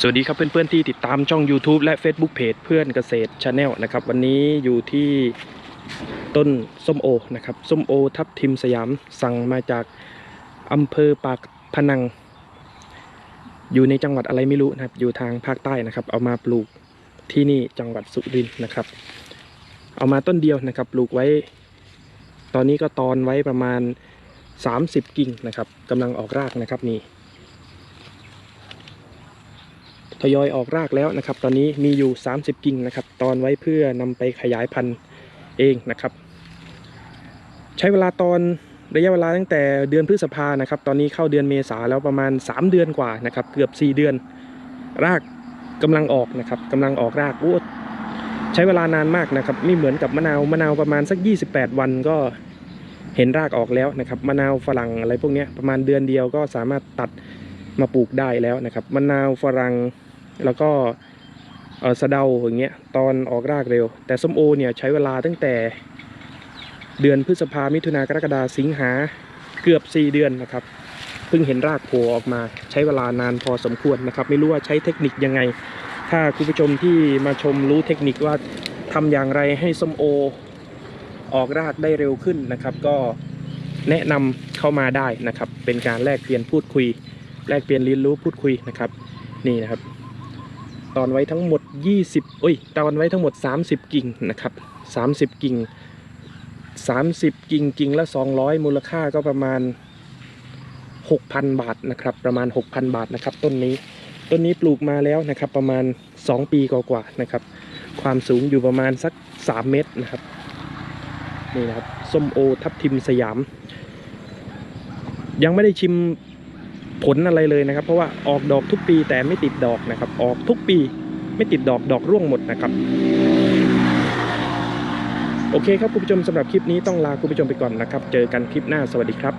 สวัสดีครับเพื่อนๆที่ติดตามช่อง YouTube และ Facebook Page เพื่อนเกษตร Channel นะครับวันนี้อยู่ที่ต้นส้มโอนะครับส้มโอทับทิมสยามสั่งมาจากอำเภอปากพนัง อยู่ในจังหวัดอะไรไม่รู้นะครับอยู่ทางภาคใต้นะครับ เอามาปลูกที่นี่จังหวัดสุรินทร์นะครับ เอามาต้นเดียวนะครับปลูกไว้ ตอนนี้ก็ตอนไว้ประมาณ 30 กิ่งนะครับกำลังออกรากนะครับนี่ ทยอยออกรากแล้วนะครับ ตอนนี้มีอยู่ 30 กิ่งนะครับ ตอนไว้เพื่อนำไปขยายพันธุ์เองนะครับ ใช้เวลาตอนระยะเวลาตั้งแต่เดือนพฤษภานะครับ ตอนนี้เข้าเดือนเมษาแล้วประมาณ 3 เดือนกว่านะครับ เกือบ 4 เดือน รากกำลังออกนะครับกำลังออกรากโอ้ใช้เวลานานมากนะครับ ไม่เหมือนกับมะนาวมะนาวประมาณสัก 28 วันก็เห็นรากออกแล้วนะครับ มะนาวฝรั่งอะไรพวกนี้ประมาณเดือนเดียวก็สามารถตัดมาปลูกได้แล้วนะครับ มะนาวฝรั่ง แล้วก็เสะเดาอย่างเงี้ยตอนออกรากเร็ว แต่ส้มโอเนี่ยใช้เวลาตั้งแต่เดือนพฤษภามิถุนากรกฎาสิงหาเกือบ 4 เดือนนะครับเพิ่งเห็นรากโผล่ออกมาใช้เวลานานพอสมควรนะครับ ไม่รู้ว่าใช้เทคนิคยังไง ถ้าคุณผู้ชมที่มาชมรู้เทคนิคว่าทำอย่างไรให้ส้มโอออกรากได้เร็วขึ้นนะครับ ก็แนะนำเข้ามาได้นะครับ เป็นการแลกเปลี่ยนพูดคุย แลกเปลี่ยนเรียนรู้พูดคุยนะครับ นี่นะครับ ตอนไว้ทั้งหมด 20โอ้ยตอนไว้ทั้งหมด 30 กิ่งนะครับ 30 กิ่ง 30 กิ่งกิ่งละ 200 มูลค่าก็ประมาณ 6,000 บาทนะครับ ประมาณ 6,000 บาทนะครับ ต้นนี้ต้นนี้ปลูกมาแล้วนะครับ ประมาณ 2 ปีกว่าๆนะครับ ความสูงอยู่ประมาณสัก 3 เมตรนะครับนี่นะครับส้มโอทับทิมสยาม ยังไม่ได้ชิม ผลอะไรเลยนะครับ เพราะว่าออกดอกทุกปีแต่ไม่ติดดอกนะครับ ออกทุกปีไม่ติดดอกดอกร่วงหมดนะครับ โอเคครับคุณผู้ชมสำหรับคลิปนี้ต้องลาคุณผู้ชมไปก่อนนะครับ เจอกันคลิปหน้าสวัสดีครับ